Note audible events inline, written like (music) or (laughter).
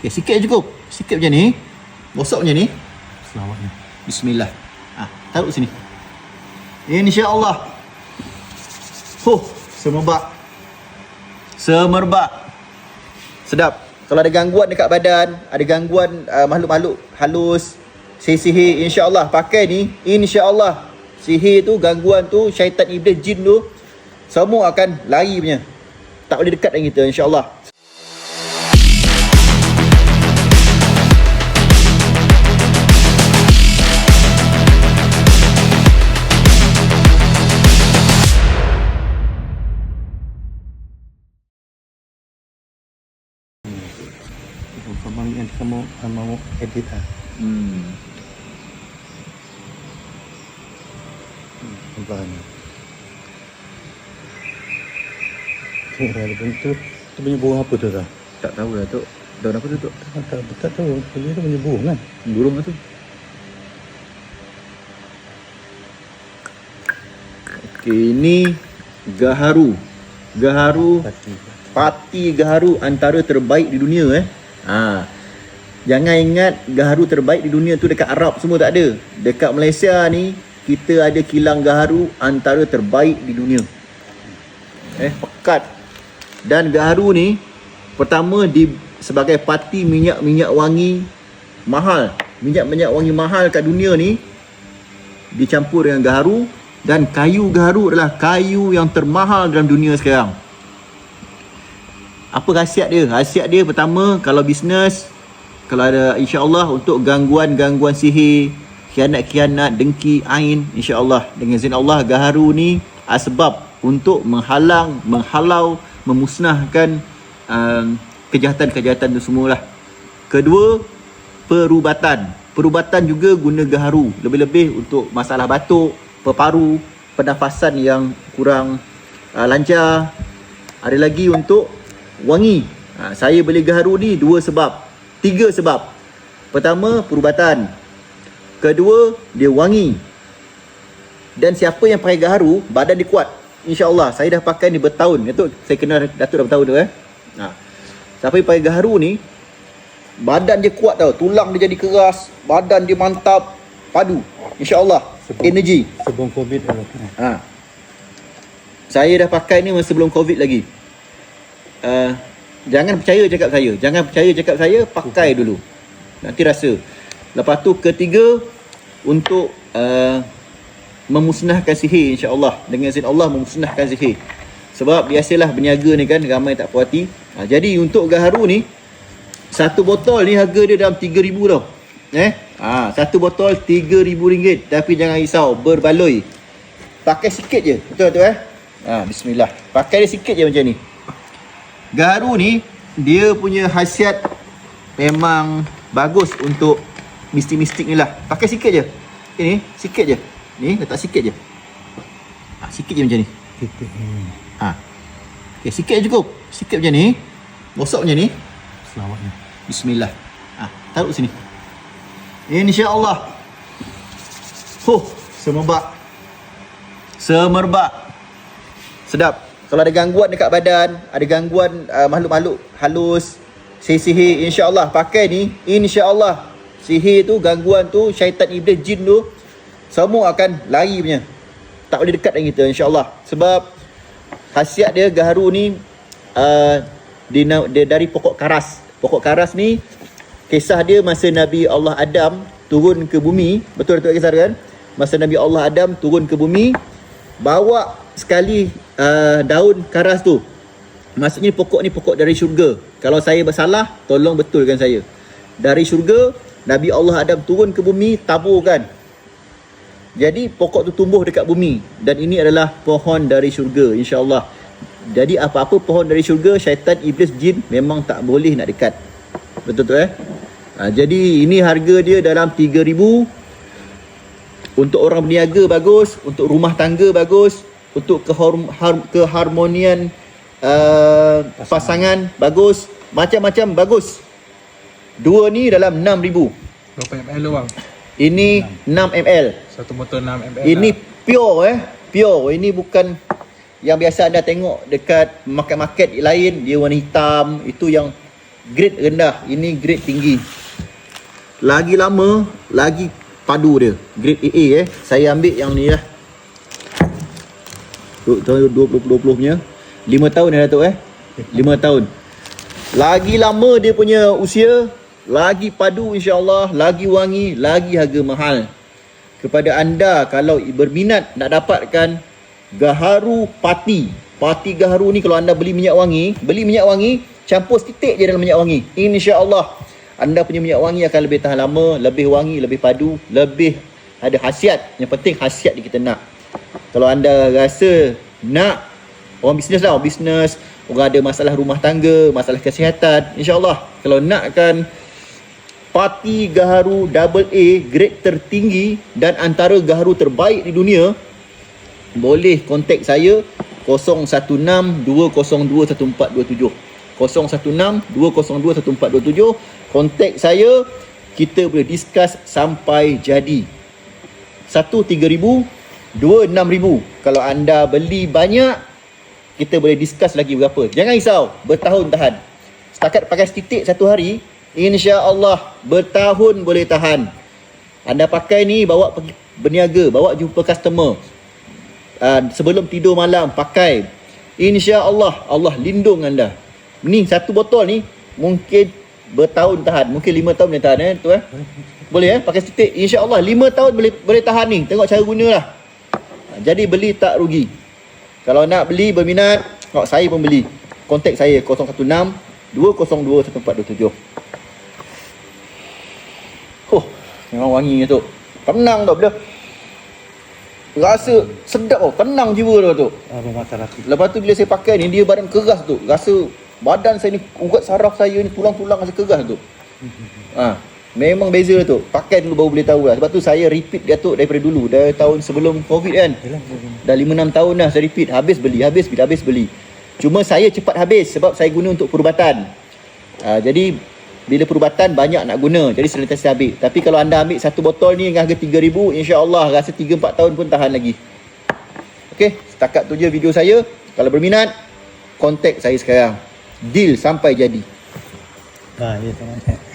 Okay, sikit je cukup. Sikit macam ni. Gosok macam ni. Selawatnya. Bismillah. Ah, taruh sini. Insya-Allah. Huh, semerbak. Semerbak. Sedap. Kalau ada gangguan dekat badan, ada gangguan uh, makhluk-makhluk halus, sihir-sihir, insya-Allah pakai ni, insya-Allah. Sihir tu, gangguan tu, syaitan iblis jin tu semua akan lari punya. Tak boleh dekat dengan kita insya-Allah. Kamu yang kamu kamu edit ah. Hmm. Banyak. Kira ada bentuk. Tu punya burung apa tu dah? Tak tahu lah tu. Daun apa tu tu? Tak, tak, tak tahu. Dia tu punya burung kan? Burung tu. Okey, ini gaharu. Gaharu Pati. pati gaharu antara terbaik di dunia eh. Ha. Jangan ingat gaharu terbaik di dunia tu dekat Arab semua tak ada. Dekat Malaysia ni kita ada kilang gaharu antara terbaik di dunia. Eh, pekat. Dan gaharu ni pertama di sebagai pati minyak-minyak wangi mahal. Minyak-minyak wangi mahal kat dunia ni dicampur dengan gaharu dan kayu gaharu adalah kayu yang termahal dalam dunia sekarang. Apa khasiat dia? Khasiat dia pertama kalau bisnes kalau ada insya-Allah untuk gangguan-gangguan sihir, khianat-khianat, dengki, ain insya-Allah dengan izin Allah gaharu ni asbab untuk menghalang, menghalau, memusnahkan um, kejahatan-kejahatan tu semualah. Kedua, perubatan. Perubatan juga guna gaharu. Lebih-lebih untuk masalah batuk, peparu, pernafasan yang kurang uh, lancar. Ada lagi untuk wangi. Ha, saya beli gaharu ni dua sebab. Tiga sebab. Pertama, perubatan. Kedua, dia wangi. Dan siapa yang pakai gaharu, badan dia kuat. InsyaAllah, saya dah pakai ni bertahun. Datuk, saya kenal Datuk dah bertahun tu eh. Ha. Siapa yang pakai gaharu ni, badan dia kuat tau. Tulang dia jadi keras, badan dia mantap, padu. InsyaAllah, energi. Sebelum Covid. Ha. Saya dah pakai ni masa sebelum Covid lagi. Uh, jangan percaya cakap saya. Jangan percaya cakap saya, pakai dulu. Nanti rasa. Lepas tu ketiga untuk uh, memusnahkan sihir insya-Allah. Dengan izin Allah memusnahkan sihir. Sebab biasalah berniaga ni kan ramai tak puas hati. Ha, jadi untuk gaharu ni satu botol ni harga dia dalam 3000 tau. Eh? Ha, satu botol RM3,000 tapi jangan risau berbaloi. Pakai sikit je. Betul tu eh? Ha, bismillah. Pakai dia sikit je macam ni. Gaharu ni dia punya khasiat memang bagus untuk mistik-mistik ni lah. Pakai sikit je. Ini sikit je. Ni letak sikit je. Ha, sikit je macam ni. Ha. Okay, sikit je cukup. Sikit macam ni. Gosok macam ni. Selawatnya. Bismillah. Ha, taruh sini. Insya-Allah. Huh, semerbak. Semerbak. Sedap. Kalau ada gangguan dekat badan, ada gangguan uh, makhluk-makhluk halus, sihir-sihir, insya-Allah pakai ni, insya-Allah. Sihir tu, gangguan tu, syaitan iblis jin tu semua akan lari punya. Tak boleh dekat dengan kita insya-Allah. Sebab khasiat dia gaharu ni uh, dia, dari pokok karas. Pokok karas ni kisah dia masa Nabi Allah Adam turun ke bumi, betul tu kisah kan? Masa Nabi Allah Adam turun ke bumi bawa sekali uh, daun karas tu. Maksudnya pokok ni pokok dari syurga. Kalau saya bersalah, tolong betulkan saya. Dari syurga, Nabi Allah Adam turun ke bumi, taburkan. Jadi pokok tu tumbuh dekat bumi dan ini adalah pohon dari syurga insya-Allah. Jadi apa-apa pohon dari syurga, syaitan, iblis, jin memang tak boleh nak dekat. Betul tu eh? Ha, jadi ini harga dia dalam 3000 untuk orang berniaga bagus, untuk rumah tangga bagus, untuk keharmonian uh, pasangan. pasangan bagus, macam-macam bagus. Dua ni dalam 6000. Berapa ml tu bang? Ini 6 ml. Satu botol 6 ml Ini lah. pure eh. Pure. Ini bukan yang biasa anda tengok dekat market-market lain dia warna hitam. Itu yang grade rendah, ini grade tinggi. Lagi lama, lagi padu dia. Grade AA eh. Saya ambil yang ni lah. Tu tahun 2020 punya. 5 tahun dah Datuk eh. 5 tahun. Lagi lama dia punya usia, lagi padu insya-Allah, lagi wangi, lagi harga mahal. Kepada anda kalau berminat nak dapatkan gaharu pati. Pati gaharu ni kalau anda beli minyak wangi, beli minyak wangi, campur setitik je dalam minyak wangi. Insya-Allah anda punya minyak wangi akan lebih tahan lama, lebih wangi, lebih padu, lebih ada khasiat. Yang penting khasiat yang kita nak. Kalau anda rasa nak orang bisnes lah, orang bisnes, orang ada masalah rumah tangga, masalah kesihatan, insya-Allah. Kalau nakkan Parti Gaharu Double A grade tertinggi dan antara gaharu terbaik di dunia boleh kontak saya 016-202-1427 016-202-1427 kontak saya kita boleh discuss sampai jadi. Satu tiga ribu dua enam ribu. Kalau anda beli banyak kita boleh discuss lagi berapa. Jangan risau bertahun tahan. Setakat pakai titik satu hari insya Allah bertahun boleh tahan. Anda pakai ni bawa pergi berniaga bawa jumpa customer. Uh, sebelum tidur malam pakai. Insya Allah Allah lindung anda. Ni satu botol ni mungkin bertahun tahan. Mungkin lima tahun boleh tahan eh tu eh. Boleh eh pakai insya Allah lima tahun boleh boleh tahan ni. Tengok cara guna lah jadi beli tak rugi kalau nak beli berminat Kau saya pun beli kontak saya 016 202 1427 Oh, memang wangi tu. Tenang tak bila. Rasa sedap tau, tenang jiwa tu tu? Lepas tu bila saya pakai ni dia badan keras tu. Rasa badan saya ni urat saraf saya ni tulang-tulang rasa keras tu. (laughs) Ha, memang beza tu. Pakai dulu baru boleh tahu lah. Sebab tu saya repeat Datuk daripada dulu. Dari tahun sebelum Covid kan. Dah 5-6 tahun dah saya repeat. Habis beli, habis beli, habis beli. Cuma saya cepat habis sebab saya guna untuk perubatan. Uh, jadi bila perubatan banyak nak guna. Jadi sentiasa habis. Tapi kalau anda ambil satu botol ni dengan harga 3000 insya-Allah rasa 3 4 tahun pun tahan lagi. Okey, setakat tu je video saya. Kalau berminat kontak saya sekarang. Deal sampai jadi. Ha, ya, sama.